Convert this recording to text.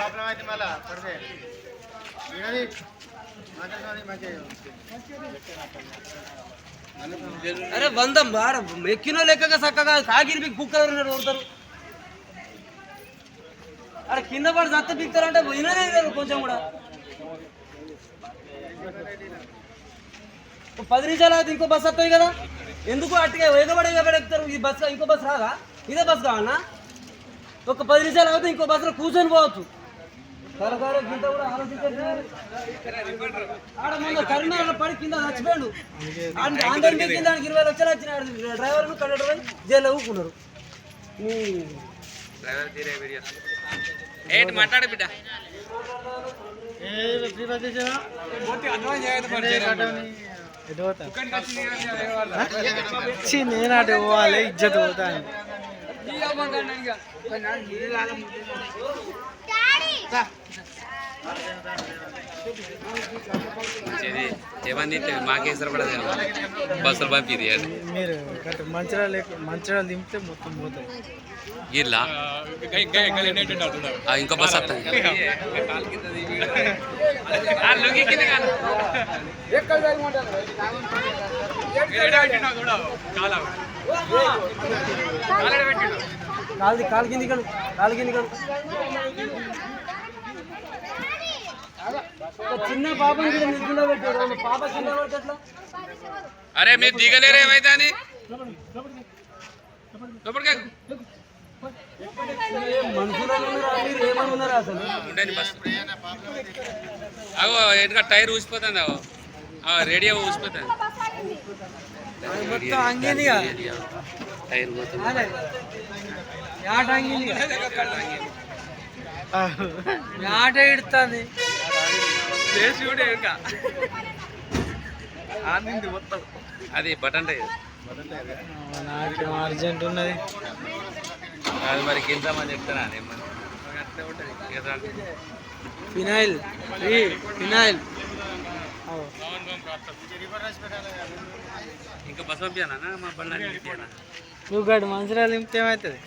Problem అయితే మళ్ళా పడితే వినది? అరే వందం బార ఎక్కినో లెక్కగా చక్కగా కాగిరి బిగ్ కుక్కలు ఉన్నాడు కొడతారు అరే కింద పడి సత్త బిక్తారంటే వినదే లేదు కొంచెం కూడా. పది నిమిషాలు అయితే ఇంకో బస్సు వస్తుంది కదా? ఎందుకు అట్టుగా ఎగబడి ఎగబడి ఈ బస్ ఇంకో బస్సు రాదా? ఇదే బస్సు కావాలన్నా ఒక పది నిమిషాలు అయితే ఇంకో బస్సులో కూర్చొని పోవచ్చు. సరదారు గింత కూడా ఆలోచించారు ఆడ ముందు కరీంనగర్ పడి కింద చచ్చిపోయాడు. ఆంధ్ర కింద ఆయనకి ఇరవై లక్షలు వచ్చినాడు డ్రైవర్ కండక్టర్ జైల్లో ఊపుకున్నారు ఏంటి మాట్లాడు బిడ్డ. ఏ ఫ్రీ బస్ చేసావా నేను అటు పోవాలి ఇజ్జత్ పోతాను ఇది ఏమంది మాకేసరి పడదు బస్సులు పంపిది మీరు కరెక్ట్ మంచిరాలు ఎక్కు- మంచిరాలు దింపితే మొత్తం పోతాయి గిర్లా ఆ, ఇంకో బస్ వస్తుంది కాలు కాలు కింది కను కాలు కింది కను ఒక చిన్న పాపని కూడా పాప ఎట్లా? అరే మీరు దిగలేరు ఏమైతే అని అగో ఎందుకంటే టైర్ ఊసిపోతుంది అగో. ఆ, రేడియో ఊసిపోతుంది. టైర్ పోతుంది. అదే ఆట అంగింది ఆట ఇడుతుంది అది బటన్ టైర్ నాకు అర్జెంట్ ఉన్నది. అది మరి ఏమని ఇక దాంట్లో ఫినాయిల్ ఫినాయిల్ ఇంకా బస్ పంపించానా మా బండి నువ్వు గడు మంచిరాలు దింపితే ఏమవుతుంది